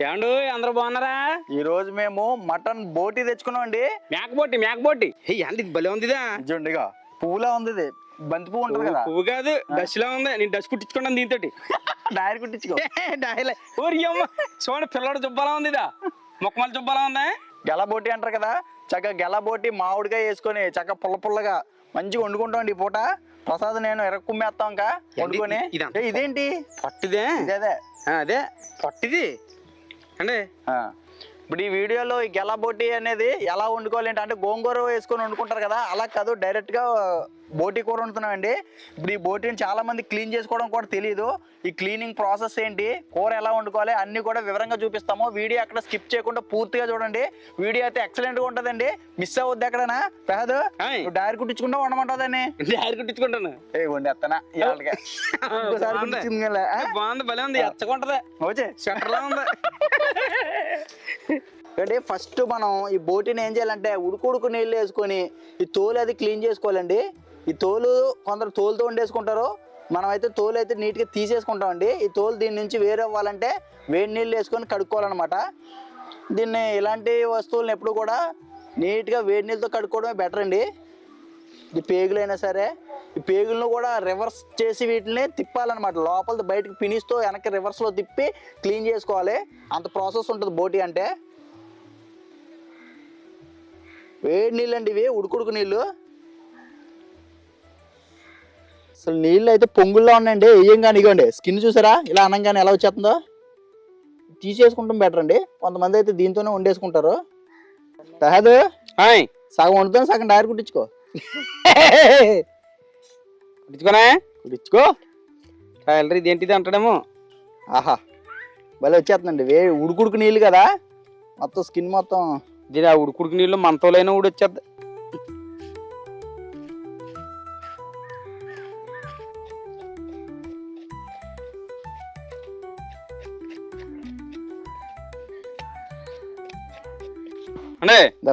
ఏమండు అందరూ బాగున్నారా? ఈ రోజు మేము మటన్ బోటి తెచ్చుకున్నాం అండి మేకపోటి మేకపోటి హే అండి ఇది భలే ఉందిదా? చూడండిగా పువ్వులా ఉంది ఇది. బంతి పువ్వు ఉంటుంది కదా. పువ్వు కాదు డస్ట్ లా ఉంది. నేను డస్ట్ కుట్టించుకున్నాను దీంతో డైరీ కుట్టించుకో. ఊరి అమ్మ చూడండి పిల్లడు జుబ్బాలా ఉందిదా మొక్కమల జుబ్బాలా ఉందా? గెల బోటి అంటారు కదా చక్కగా గెల బోటి మామిడికాయ వేసుకొని చక్కగా పుల్ల పుల్లగా మంచిగా వండుకుంటాం అండి ఈ పూట. ప్రసాద్ నేను ఎరక్కుమ్మేస్తాం ఇంకా వండుకొని. ఇదేంటి? పట్టిదే? ఆ, అదే పట్టిది. అండి? ఇప్పుడు ఈ వీడియోలో ఈ గెల అనేది ఎలా వండుకోవాలి అంటే గోంగూర వేసుకొని వండుకుంటారు కదా అలా కాదు డైరెక్ట్గా బోటి కూర వండుతున్నామండి. ఇప్పుడు ఈ బోటిని చాలా మంది క్లీన్ చేసుకోవడం కూడా తెలియదు ఈ క్లీనింగ్ ప్రాసెస్ ఏంటి? కూర ఎలా వండుకోవాలి? అన్ని కూడా వివరంగా చూపిస్తాము. వీడియో అక్కడ స్కిప్ చేయకుండా పూర్తిగా చూడండి. వీడియో అయితే ఎక్సలెంట్గా ఉంటదండి. మిస్ అవ్వద్దు ఎక్కడనా? పెహదు డైరీ కుట్టించుకుంటా ఉండమంటుందని డైరీ కుట్టించుకుంటాను. ఏ వండేస్తానా బాగుంది. భలే ఉంది. ఎచ్చకుంటది వచ్చే స్వెటర్ లా ఉంది. అంటే ఫస్ట్ మనం ఈ బోటిని ఏం చేయాలంటే ఉడుకుడుకు నీళ్ళు వేసుకొని ఈ తోలు అది క్లీన్ చేసుకోవాలండి. ఈ తోలు కొందరు తోలుతో వండేసుకుంటారు. మనమైతే తోలు అయితే నీట్గా తీసేసుకుంటామండి. ఈ తోలు దీని నుంచి వేరే అవ్వాలంటే వేడి నీళ్ళు వేసుకొని కడుక్కోవాలన్నమాట. దీన్ని ఇలాంటి వస్తువులను ఎప్పుడు కూడా నీట్గా వేడి నీళ్ళతో కడుక్కోవడమే బెటర్ అండి. ఈ పేగులైనా సరే ఈ పేగులను కూడా రివర్స్ చేసి వీటిని తిప్పాలన్నమాట. లోపల బయటకు పినిస్తో వెనక్కి రివర్స్లో తిప్పి క్లీన్ చేసుకోవాలి. అంత ప్రాసెస్ ఉంటుంది బోటి అంటే. వేడి నీళ్ళు అండి ఇవి ఉడుకుడుకు నీళ్ళు. అసలు నీళ్ళు అయితే పొంగుల్లో ఉన్నాయండి. వేయంగానే ఇగోండి. స్కిన్ చూసారా? ఇలా అనంగానే ఎలా వచ్చేస్తుందో? తీసేసుకుంటాం బెటర్ అండి. కొంతమంది అయితే దీంతోనే వండేసుకుంటారు. తహదు హాయ్. సగం వండుతాను సగం డైర్ కుట్టించుకో. కుట్టించుకోనా? కుట్టించుకో. టైలర్ ఇది ఏంటిది అంటాడేమో. ఆహా. భలే వచ్చేస్తుందండి. వే ఉడుకుడుకు నీళ్ళు కదా. మొత్తం స్కిన్ మొత్తం దీని ఆ ఉడుకుడికి నీళ్ళు మనతోలైనా ఊడి వచ్చేద్ది అంటే దా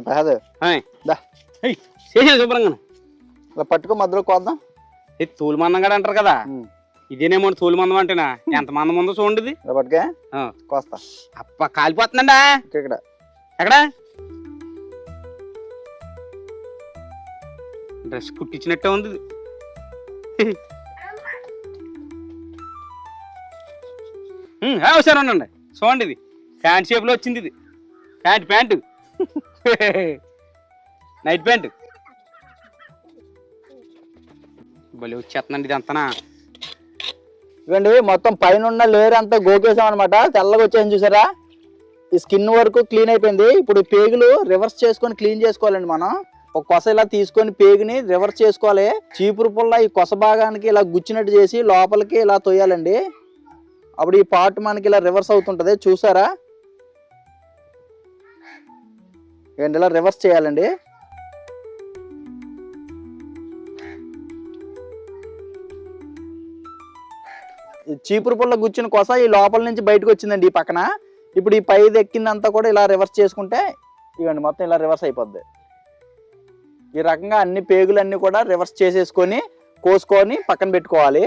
దా. చేసాను శుభ్రంగా ఇలా పట్టుకో మధ్యలో కోద్దాం. ఇది తూలు మందం కూడా అంటారు కదా. ఇదేనేమో తూలు మందం అంటేనా? ఎంత మందం ఉందో చూడండి. ఇలా పట్టుకే. కోస్తా. అప్ప కాలిపోతుందండా? ఇక్కడ ఎక్కడ? డ్రెస్ కుట్టించినట్టే ఉంది ఒకసారి ఉండండి. చూడండి ఇది ప్యాంట్ షేప్లో వచ్చింది ఇది. Pant pant. నైట్ ప్యాంట్ భలే వచ్చేస్తుందండి ఇది అంతనా? ఇవ్వండి మొత్తం పైన ఉన్న లేయర్ అంతా గోకేసాం అనమాట తెల్లగా వచ్చేసి చూసారా? ఈ స్కిన్ వరకు క్లీన్ అయిపోయింది. ఇప్పుడు పేగులు రివర్స్ చేసుకొని క్లీన్ చేసుకోవాలండి మనం. ఒక కొస ఇలా తీసుకొని పేగుని రివర్స్ చేసుకోవాలి. చీపురు పుల్ల ఈ కొస భాగానికి ఇలా గుచ్చినట్టు చేసి లోపలికి ఇలా తోయాలండి అప్పుడు ఈ పార్ట్ మనకి ఇలా రివర్స్ అవుతుంటుంది. చూసారా? ఏంటి ఇలా రివర్స్ చేయాలండి చీపురు పుల్ల గుచ్చిన కొస ఈ లోపల నుంచి బయటకు వచ్చిందండి ఈ పక్కన. ఇప్పుడు ఈ పై ఎక్కిందంతా కూడా ఇలా రివర్స్ చేసుకుంటే ఇవ్వండి మొత్తం ఇలా రివర్స్ అయిపోద్ది. ఈ రకంగా అన్ని పేగులన్నీ కూడా రివర్స్ చేసేసుకొని కోసుకొని పక్కన పెట్టుకోవాలి.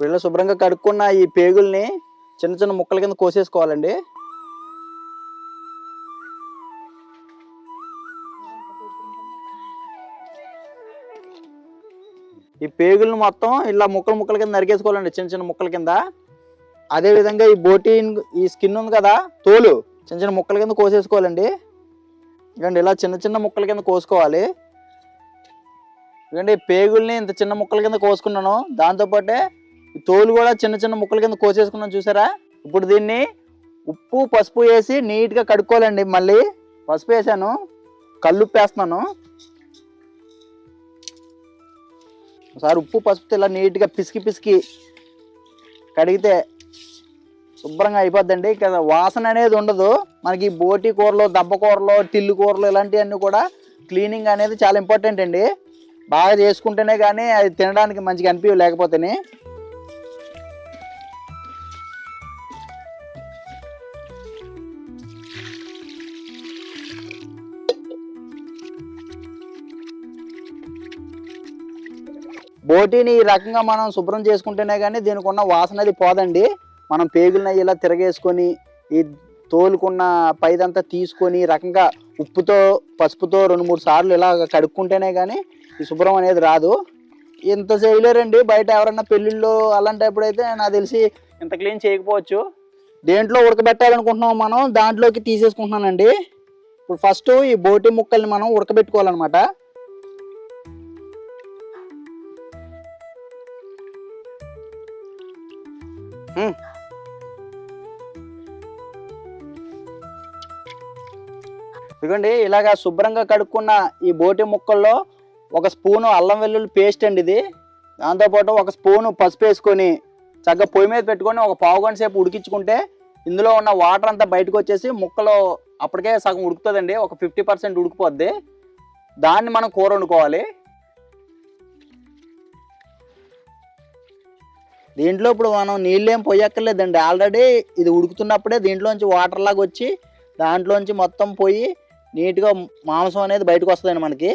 వీళ్ళు శుభ్రంగా కడుక్కున్న ఈ పేగుల్ని చిన్న చిన్న ముక్కల కింద కోసేసుకోవాలండి. ఈ పేగులను మొత్తం ఇలా ముక్కలు ముక్కల కింద నరికేసుకోవాలండి చిన్న చిన్న ముక్కల కింద. అదే విధంగా ఈ బోటీన్ ఈ స్కిన్ ఉంది కదా తోలు చిన్న చిన్న ముక్కల కింద కోసేసుకోవాలండి. ఇదండి ఇలా చిన్న చిన్న ముక్కల కింద కోసుకోవాలి. ఇదండి పేగుల్ని ఇంత చిన్న ముక్కల కింద కోసుకున్నాను. దాంతోపాటే తోలు కూడా చిన్న చిన్న ముక్కల కింద కోసేసుకున్నాం చూసారా? ఇప్పుడు దీన్ని ఉప్పు పసుపు వేసి నీట్గా కడుక్కోవాలండి మళ్ళీ. పసుపు వేసాను. కళ్ళు వేస్తున్నాను ఒకసారి ఉప్పు పసుపు ఇలా నీట్గా పిసికి పిసికి కడిగితే శుభ్రంగా అయిపోద్దండి. కదా వాసన అనేది ఉండదు. మనకి బోటి కూరలు దెబ్బ కూరలు తిల్లు కూరలు ఇలాంటివన్నీ కూడా క్లీనింగ్ అనేది చాలా ఇంపార్టెంట్ అండి. బాగా చేసుకుంటేనే కానీ అది తినడానికి మంచిగా అనిపించవు లేకపోతేనే. బోటీని ఈ రకంగా మనం శుభ్రం చేసుకుంటేనే కానీ దీనికి ఉన్న వాసన అది పోదండి. మనం పేగులను ఇలా తిరగేసుకొని ఈ తోలుకున్న పైదంతా తీసుకొని రకంగా ఉప్పుతో పసుపుతో రెండు మూడు సార్లు ఇలా కడుక్కుంటేనే కానీ ఈ శుభ్రం అనేది రాదు. ఇంత చేయలేరండి. బయట ఎవరన్నా పెళ్ళిళ్ళు అలాంటప్పుడు అయితే నాకు తెలిసి ఇంత క్లీన్ చేయకపోవచ్చు. దేంట్లో ఉడకబెట్టాలనుకుంటున్నాం మనం దాంట్లోకి తీసేసుకుంటున్నానండి. ఇప్పుడు ఫస్ట్ ఈ బోటి ముక్కల్ని మనం ఉడకబెట్టుకోవాలన్నమాట. ఇదిగోండి ఇలాగా శుభ్రంగా కడుక్కున్న ఈ బోటి ముక్కల్లో ఒక స్పూను అల్లం వెల్లుల్లి పేస్ట్ అండి ఇది. దాంతోపాటు ఒక స్పూను పసుపు వేసుకొని చక్కగా పొయ్యి మీద పెట్టుకొని ఒక పావు గంట సేపు ఉడికించుకుంటే ఇందులో ఉన్న వాటర్ అంతా బయటకు వచ్చేసి ముక్కలో అప్పటికే సగం ఉడుకుతుందండి. ఒక ఫిఫ్టీ పర్సెంట్ ఉడికిపోద్ది. దాన్ని మనం కూర వండుకోవాలి. దీంట్లో ఇప్పుడు మనం నీళ్ళు ఏం పోయక్కర్లేదండి. ఆల్రెడీ ఇది ఉడుకుతున్నప్పుడే దీంట్లోంచి వాటర్ లాగా వచ్చి దాంట్లోంచి మొత్తం పోయి నీట్గా మాంసం అనేది బయటకు వస్తుందండి మనకి.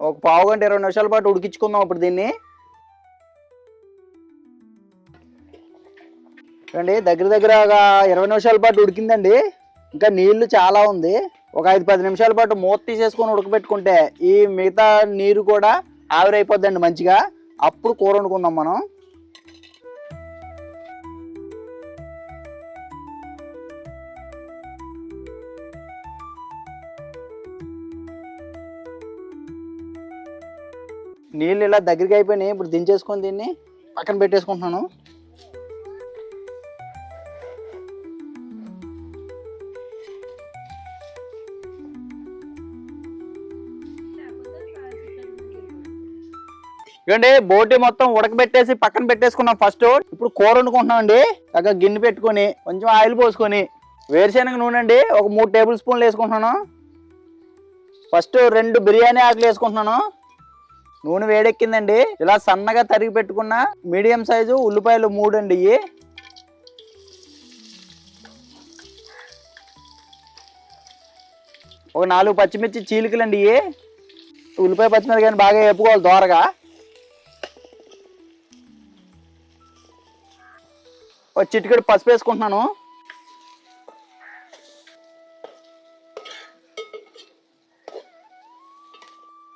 ఒక పావు గంట ఇరవై నిమిషాల పాటు ఉడికించుకుందాం ఇప్పుడు దీన్ని. చూడండి దగ్గర దగ్గర ఒక ఇరవై నిమిషాల పాటు ఉడికిందండి. ఇంకా నీళ్ళు చాలా ఉంది. ఒక ఐదు పది నిమిషాల పాటు మూత తీసేసుకొని ఉడకబెట్టుకుంటే ఈ మిగతా నీరు కూడా ఆవిరైపోద్దండి మంచిగా. అప్పుడు కూర వండుకుందాం మనం. నీళ్ళు ఇలా దగ్గరికి అయిపోయినాయి. ఇప్పుడు దించేసుకొని దీన్ని పక్కన పెట్టేసుకుంటున్నాను. ఇవ్వండి బోటి మొత్తం ఉడకబెట్టేసి పక్కన పెట్టేసుకున్నాం ఫస్ట్ ఇప్పుడు కూర వండుకుంటున్నాం అండి చక్కగా గిన్నె పెట్టుకొని కొంచెం ఆయిల్ పోసుకొని వేరుశనగ నూనె అండి ఒక మూడు టేబుల్ స్పూన్లు వేసుకుంటున్నాను. ఫస్ట్ రెండు బిర్యానీ ఆకులు వేసుకుంటున్నాను. నూనె వేడెక్కిందండి. ఇలా సన్నగా తరిగి పెట్టుకున్న మీడియం సైజు ఉల్లిపాయలు మూడు అండి ఇవి ఒక నాలుగు పచ్చిమిర్చి చీలికలండి ఇవి ఉల్లిపాయ పచ్చిమిరకాయని బాగా వేపుకోవాలి దోరగా. ఒక చిటికెడు పసుపు వేసుకుంటున్నాను.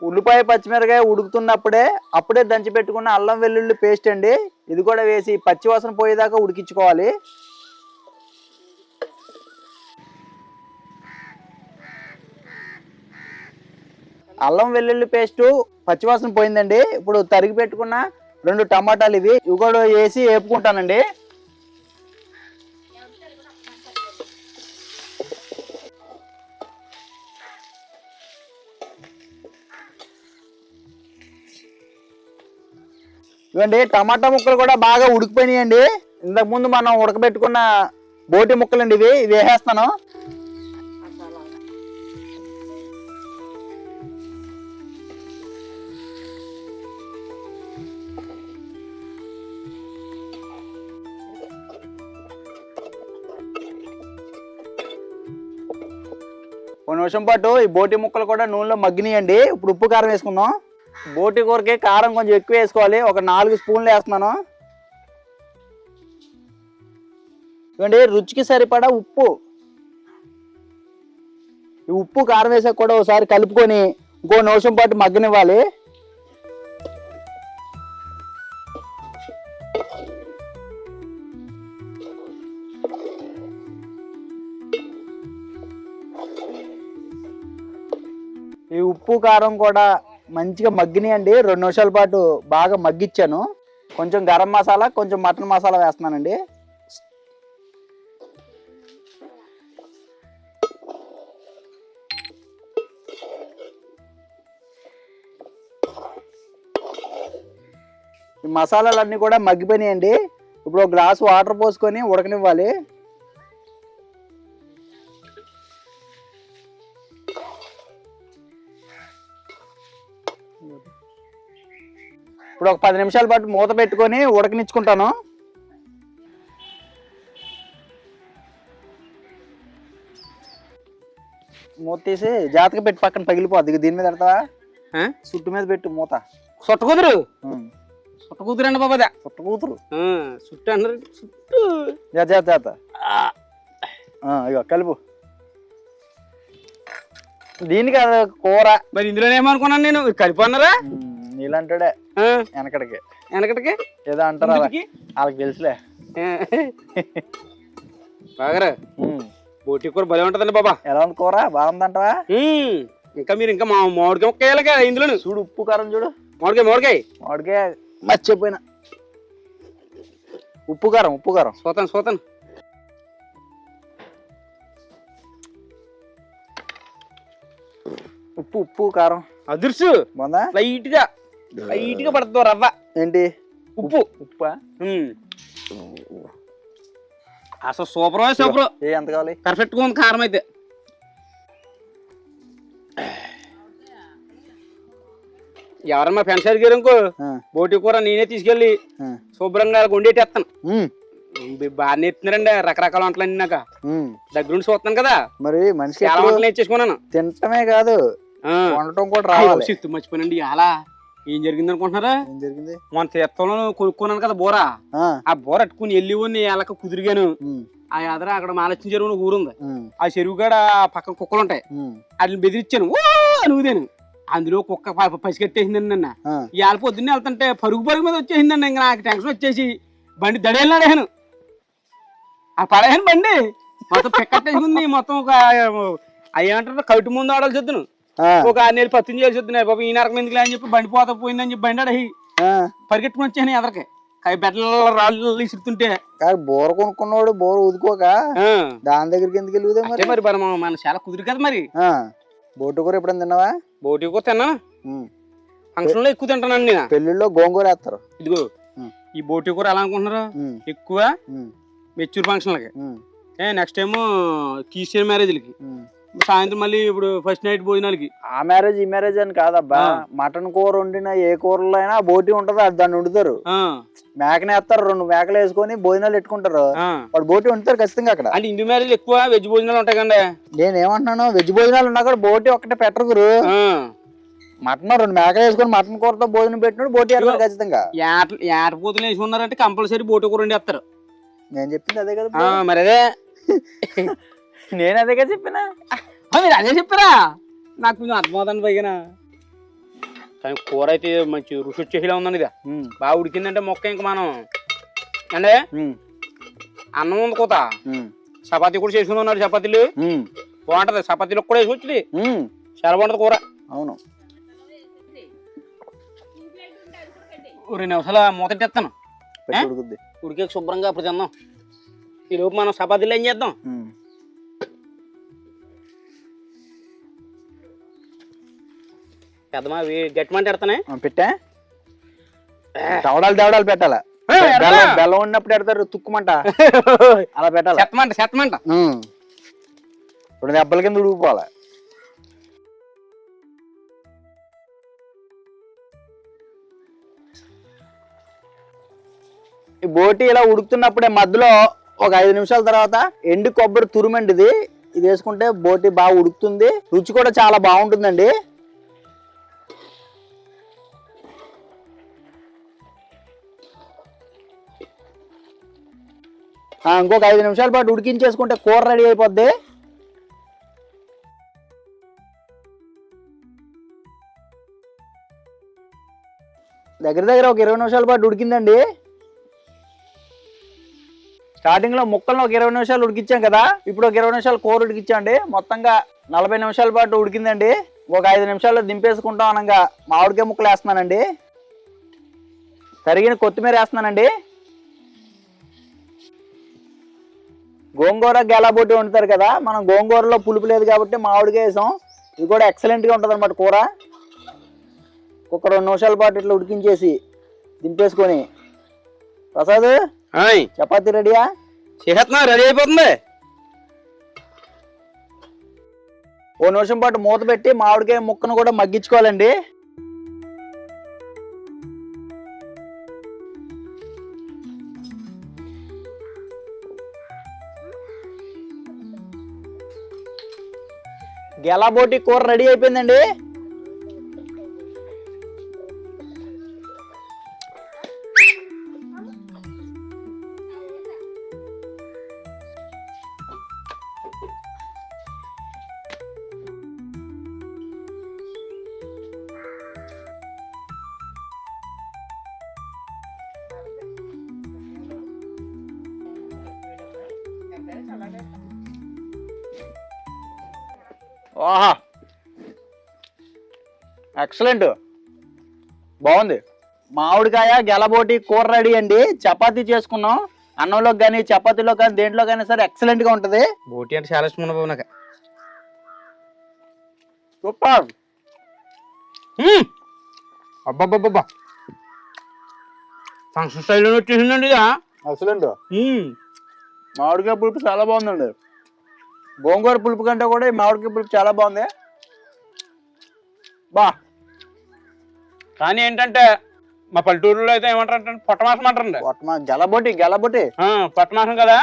ఉల్లిపాయ పచ్చిమిరకాయ ఉడుకుతున్నప్పుడే అప్పుడే దంచి పెట్టుకున్న అల్లం వెల్లుల్లి పేస్ట్ అండి ఇది కూడా వేసి పచ్చివాసన పోయేదాకా ఉడికించుకోవాలి. అల్లం వెల్లుల్లి పేస్టు పచ్చివాసన పోయిందండి. ఇప్పుడు తరిగి పెట్టుకున్న రెండు టమాటాలు ఇవి ఇవి కూడా వేసి వేపుకుంటానండి. ఇవ్వండి టమాటా ముక్కలు కూడా బాగా ఉడికిపోయినాయండి. ఇంతకు ముందు మనం ఉడకబెట్టుకున్న బోటి ముక్కలండి ఇవి. ఇవి వేసేస్తాను. ఒక నిమిషం పాటు ఈ బోటి ముక్కలు కూడా నూనెలో మగ్గినాయండి. ఇప్పుడు ఉప్పు కారం వేసుకుందాం. బోటి కూరకి కారం కొంచెం ఎక్కువ వేసుకోవాలి. ఒక నాలుగు స్పూన్లు వేస్తున్నాను. ఇవ్వండి రుచికి సరిపడా ఉప్పు. ఈ ఉప్పు కారం వేసాక కూడా ఒకసారి కలుపుకొని ఇంకో నిమిషం పాటు మగ్గనివ్వాలి. ఈ ఉప్పు కారం కూడా మంచిగా మగ్గినాయండి. రెండు నిమిషాల పాటు బాగా మగ్గిచ్చాను. కొంచెం గరం మసాలా కొంచెం మటన్ మసాలా వేస్తున్నానండి. ఈ మసాలాలన్నీ కూడా మగ్గిపోయినాయండి. ఇప్పుడు ఒక గ్లాస్ వాటర్ పోసుకొని ఉడకనివ్వాలి. ఇప్పుడు ఒక పది నిమిషాల పాటు మూత పెట్టుకొని ఉడకనిచ్చుకుంటాను. మూత తీసి జాతక పెట్టి పక్కన పగిలిపోద్ది దీని మీద పెడతావా? చుట్టు మీద పెట్టు మూత. సుట్ట ఉమ్. సుట్ట కుదురండి బాబాదా చుట్ట కూతురు. చుట్టూ అన్నారు చుట్టూ జాత జాత జాత. ఇగో కలుపు. దీనికి అది కూర. మరి ఇందులో ఏమనుకున్నాను నేను? కలిపి అన్నారా? ఆ, వెనకడికి వెనకటికి? ఏదో అంటారా. వాళ్ళకి తెలుసులే. బాగారా. బోటి కూర భలే ఉంటదండి బాబా. ఎలా ఉంది కూర? బాగుందంటవా? ఇంకా మీరు ఇంకా మా మామిడికాయ ముక్క వేయాలిగా ఇందులో చూడు ఉప్పు కారం చూడు. మామిడికాయ మామిడికాయ. వాడికే మర్చిపోయినా. ఉప్పు కారం ఉప్పు కారం. సోతాను సోతాను. ఉప్పు ఉప్పు కారం. అదుర్సు. లైట్గా లైట్గా పడుతుంది రవ్వ. ఏంటి? ఉప్పు. ఉప్పా. అసలు సూపర్ సూపర్. ఏ ఎంత కావాలి? పర్ఫెక్ట్గా ఉంది కారం అయితే. ఎవరన్నా ఫ్రెండ్స్ అడిగారు ఇంకో బోటి కూర నేనే తీసుకెళ్ళి. శుభ్రంగా వండేటేస్తాను బాగా నేర్చున్నారండి రకరకాల వంటలు అన్ని నాకు. దగ్గరుండి చూస్తాను కదా. మరి మనిషికి చాలా వంటలు నేర్చేసుకున్నాను. తినటమే కాదు. వండటం కూడా రావాలి. మర్చిపోయినండి అలా ఏం జరిగింది అనుకుంటున్నారా ఏం జరిగింది? మన తీర్థంలో కొనుక్కున్నాను కదా బోర. ఆ, బోర అట్టుకుని వెళ్ళి ఉన్ని ఎలక కుదిరిగాను ఆ ఎదర అక్కడ మాలచ్చిన చెరువు ఊరు ఉంది. ఉమ్, ఆ చెరువు కాడ పక్కన కుక్కలు ఉంటాయి. వాటిని బెదిరించాను. ఓ! అని ఊదాను అందులో కుక్క పసిగట్టేసిందండి నిన్న. ఆ, ఇవాళ పొద్దున్నే వెళ్తుంటే పరుగు పరుగు మీద వచ్చేసిందండి ఇంకా నాకు టెన్షన్ వచ్చేసి బండి దడేళ్ళాడేను. ఆ పడేసాను బండి. మొత్తం పెక్కట్టేసింది. మొత్తం ఒక అవి ఏమంటారు? కవిటి ముందు ఆడాల్సి వద్దును. ఆ, ఒక ఆరు నెలలు పత్తిని చేసి వద్దున్నాయి బాబు. ఈ నరకం ఎందుకు అని చెప్పి బండి పోత పోయిందని చెప్పి బండి అడహి ఆ. పరిగెట్టుకుని వచ్చాను ఎదరికి కై బెడ్ల రాళ్ళు ఇసురుతుంటే బోర కొనుక్కున్నవాడు బోర ఊదుకోక దాని దగ్గరికి ఎందుకు వెళ్ళుదే మరి? మరి మన- మన చాలా కుదిరి కదా మరి. బోటు కూర ఎప్పుడైనా తిన్నావా? బోటి కూడా తిన్నాను ఉమ్. ఫంక్షన్లో ఎక్కువ తింటానండి నేను. పెళ్ళిళ్ళలో గోంగూర వేస్తారు. ఇదిగో. ఈ బోటి కూర ఎలా అనుకుంటున్నారు? ఎక్కువ మెచ్యూర్ ఫంక్షన్లకి. నెక్స్ట్ ఏమో కీస్టియన్ మ్యారేజ్లకి. సాయంత్రం మళ్ళీ ఇప్పుడు ఫస్ట్ నైట్ భోజనాలకి. ఆ మ్యారేజ్ ఈ మ్యారేజ్ అని కాదబ్బా. మటన్ కూర వండిన ఏ కూరలో అయినా బోటి ఉంటది అది దాన్ని వండుతారు. మేకనే వేస్తారు రెండు మేకలు వేసుకొని భోజనాలు పెట్టుకుంటారు. వాడు బోటి వండుతారు ఖచ్చితంగా అక్కడ. అంటే ఇంటి మ్యారేజ్ ఎక్కువ వెజ్ భోజనాలు ఉంటాయి కండి నేను ఏమంటున్నాను వెజ్ భోజనాలు ఉన్నా కూడా బోటి ఒక్కటే పెట్టరు గురు. మటన్ రెండు మేకలు వేసుకొని మటన్ కూరతో భోజనం పెట్టినప్పుడు బోటి వేస్తారు ఖచ్చితంగా. ఏట పోతులు వేసి ఉన్నారంటే కంపల్సరీ బోటి కూర వండేస్తారు నేను చెప్పింది అదే కదా. మరి అదే. నేను అదే కదా చెప్పినా? మీరు అదే చెప్పారా? నాకు కొంచెం అర్థమవుతుంది పైగా కానీ కూర అయితే మంచి రుచి వచ్చేలా ఉందండి ఇది. బాగా ఉడికిందంటే మొక్క ఇంక మనం. అంటే అన్నం ఉంది కూత. చపాతీ కూడా చేసుకుని ఉన్నారు చపాతీలు. బాగుంటది. చపాతీలకు కూడా వేసి వచ్చింది. ఉమ్. చాలా బాగుంటది కూర. అవును. రెండు నిమిషాలు మూత తెస్తాను పెట్టి ఉడుకుద్ది. ఉడికే శుభ్రంగా అప్పుడు తిందాం. ఈ లోపు మనం చపాతీలు ఏం చేద్దాం? పెద్దమా గట్టి మంట ఎడతానే? పెట్టా? దవడాలు దవడాలు పెట్టాలా. బెల్లం ఉన్నప్పుడు పెడతారు తుక్కుమంట. అలా పెట్టాలా? చెత్తమంట చెత్తమంట. ఇప్పుడు దెబ్బల కింద ఉడికిపోవాలి? ఈ బోటి ఇలా ఉడుకుతున్నప్పుడే మధ్యలో ఒక ఐదు నిమిషాల తర్వాత ఎండు కొబ్బరి తురుమండి ఇది ఇది వేసుకుంటే బోటి బాగా ఉడుకుతుంది. రుచి కూడా చాలా బాగుంటుందండి. ఇంకొక ఐదు నిమిషాల పాటు ఉడికించేసుకుంటే కూర రెడీ అయిపోద్ది. దగ్గర దగ్గర ఒక ఇరవై నిమిషాల పాటు ఉడికిందండి. స్టార్టింగ్లో ముక్కలను ఒక ఇరవై నిమిషాలు ఉడికించాం కదా ఇప్పుడు ఒక ఇరవై నిమిషాలు కూర ఉడికిచ్చాండి మొత్తంగా నలభై నిమిషాల పాటు ఉడికిందండి. ఒక ఐదు నిమిషాల్లో దింపేసుకుంటాం అనగా మామిడికాయ ముక్కలు వేస్తున్నానండి. తరిగిన కొత్తిమీర వేస్తున్నానండి. గోంగూర గెలాబొట్టి వండుతారు కదా మనం గోంగూరలో పులుపు లేదు కాబట్టి మామిడికాయ వేసాం. ఇది కూడా ఎక్సలెంట్గా ఉంటుంది అనమాట కూర. ఒక రెండు నిమిషాల పాటు ఇట్లా ఉడికించేసి దింపేసుకొని. ప్రసాద్ చపాతీ రెడీయా? చేస్తున్నా రెడీ అయిపోతుంది. ఓ నిమిషం పాటు మూత పెట్టి మామిడికాయ ముక్కను కూడా మగ్గించుకోవాలండి. గెలాబోటి కూర రెడీ అయిపోయిందండి. ఆహా ఎక్సలెంట్ బాగుంది. మామిడికాయ గెలబోటి కూర రెడీ అండి. చపాతీ చేసుకున్నాం. అన్నంలోకి కానీ చపాతీలో కానీ దేంట్లో కానీ సరే ఎక్సలెంట్గా ఉంటది. బోటి అంటే చాలా ఇష్టం బాబు నాకు. సూపర్ మ్మ్. అబ్బబ్బబ్బబ్బా. ఫంక్షన్ స్టైల్లో వచ్చేసిందండి ఇదా. ఎక్సలెంట్ మ్మ్. మామిడికాయ పులుపు చాలా బాగుందండి. గోంగూర పులుపు కంటే కూడా ఈ మామిడికాయ పులుపు చాలా బాగుంది. బా. కానీ ఏంటంటే మా పల్లెటూరులో అయితే ఏమంటారు పొట్టమాసం అంటారండి. పొట్ట గెలబోటి గెలబోటి పొట్టమాసం కదా.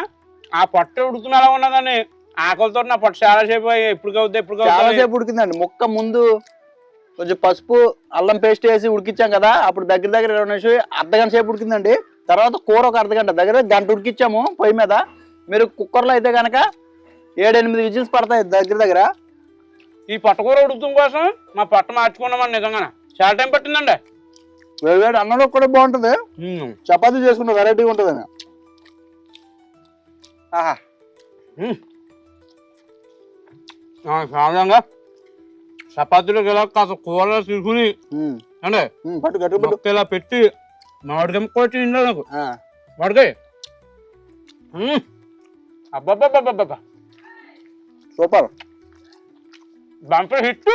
ఆ పొట్ట ఉడుకుతున్న ఎలా ఉన్నదని ఆకలితో నా పొట్ట చాలా సేపు ఎప్పుడు కవుద్ది ఎప్పుడు చాలా సేపు ఉడికిందండి. ముక్క ముందు కొంచెం పసుపు అల్లం పేస్ట్ వేసి ఉడికిచ్చాం కదా. అప్పుడు దగ్గర దగ్గర ఇరవై నిమిషం అర్ధగంట సేపు ఉడికిందండి. తర్వాత కూర ఒక అర్ధగంట దగ్గర గంట ఉడికిచ్చాము పొయ్యి మీద. మీరు కుక్కర్లో అయితే కనుక ఏడు ఎనిమిది విజిల్స్ పడతాయి దగ్గర దగ్గర. ఈ పొట్టకూర ఉడుకుతాం కోసం మా పొట్ట మార్చుకున్నామని నిజంగా చాలా టైం పట్టిందండి. వేడి వేడి అన్నంలో కూడా బాగుంటుంది. చపాతీ చేసుకుంటే వెరైటీగా ఉంటుందని. ఆహా. సాధారణంగా చపాతీలో ఇలా కాస్త కూరలో తీసుకుని అంటే పట్టు గట్టి పట్టు. ఇలా పెట్టి మామిడికాయ ముక్క వచ్చి నాకు. మామిడికాయ. మ్మ్. సూపర్. బంపర్ హిట్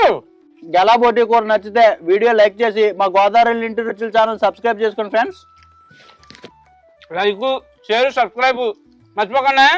గెలాబోటి కూర నచ్చితే వీడియో లైక్ చేసి మా గోదావరి ఇంటి రుచుల ఛానల్ సబ్స్క్రైబ్ చేసుకోండి ఫ్రెండ్స్. Like share subscribe. మర్చిపోకండి.